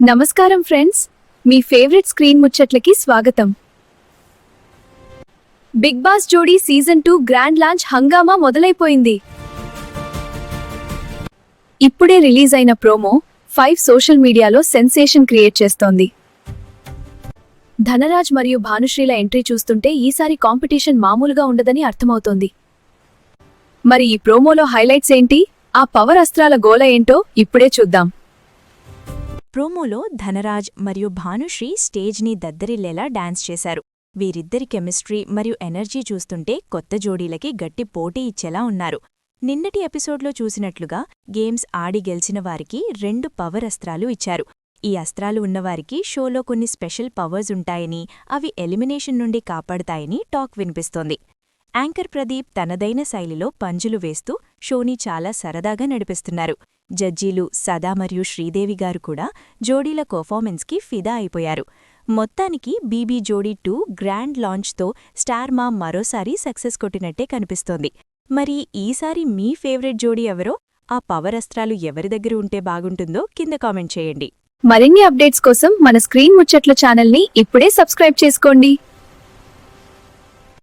నమస్కారం ఫ్రెండ్స్. మీ favourite screen ముచ్చట్లకి స్వాగతం. Bigg Boss Jodi season two grand launch హంగామా మొదలైపోయింది. ఇప్పుడే రిలీజ్ అయిన ప్రోమో ఫైవ్ సోషల్ మీడియాలో సెన్సేషన్ క్రియేట్ చేస్తోంది. ధనరాజ్ మరియు భానుశ్రీల ఎంట్రీ చూస్తుంటే ఈసారి కాంపిటీషన్ మామూలుగా ఉండదని అర్థమవుతోంది. మరి ఈ ప్రోమోలో హైలైట్స్ ఏంటి? ఆ పవర్ అస్త్రాల గోల ఏంటో ఇప్పుడే చూద్దాం. ప్రోమోలో ధనరాజ్ మరియు భానుశ్రీ స్టేజ్ని దద్దరిల్లేలా డాన్స్ చేశారు. వీరిద్దరి కెమిస్ట్రీ మరియు ఎనర్జీ చూస్తుంటే కొత్త జోడీలకి గట్టి పోటీ ఇచ్చేలా ఉన్నారు. నిన్నటి ఎపిసోడ్లో చూసినట్లుగా గేమ్స్ ఆడి గెలిచిన వారికి రెండు పవర్ అస్త్రాలు ఇచ్చారు. ఈ అస్త్రాలు ఉన్నవారికి షోలో కొన్ని స్పెషల్ పవర్స్ ఉంటాయని అవి ఎలిమినేషన్ నుండి కాపాడతాయని టాక్ వినిపిస్తోంది. యాంకర్ ప్రదీప్ తనదైన శైలిలో పంజులు వేస్తూ షోని చాలా సరదాగా నడిపిస్తున్నారు. జడ్జీలు సదా మరియు శ్రీదేవి గారు కూడా జోడీల పర్ఫార్మెన్స్కి ఫిదా అయిపోయారు. మొత్తానికి బీబీ జోడీ టూ గ్రాండ్ లాంచ్తో స్టార్ మా మరోసారి సక్సెస్ కొట్టినట్టే కనిపిస్తోంది. మరి ఈసారి మీ ఫేవరెట్ జోడీ ఎవరో? ఆ పవర్ అస్త్రాలు ఎవరి దగ్గర ఉంటే బాగుంటుందో కింద కామెంట్ చేయండి. మరిన్ని అప్డేట్స్ కోసం మన స్క్రీన్ ముచ్చట్ల ఛానల్ని ఇప్పుడే సబ్స్క్రైబ్ చేసుకోండి.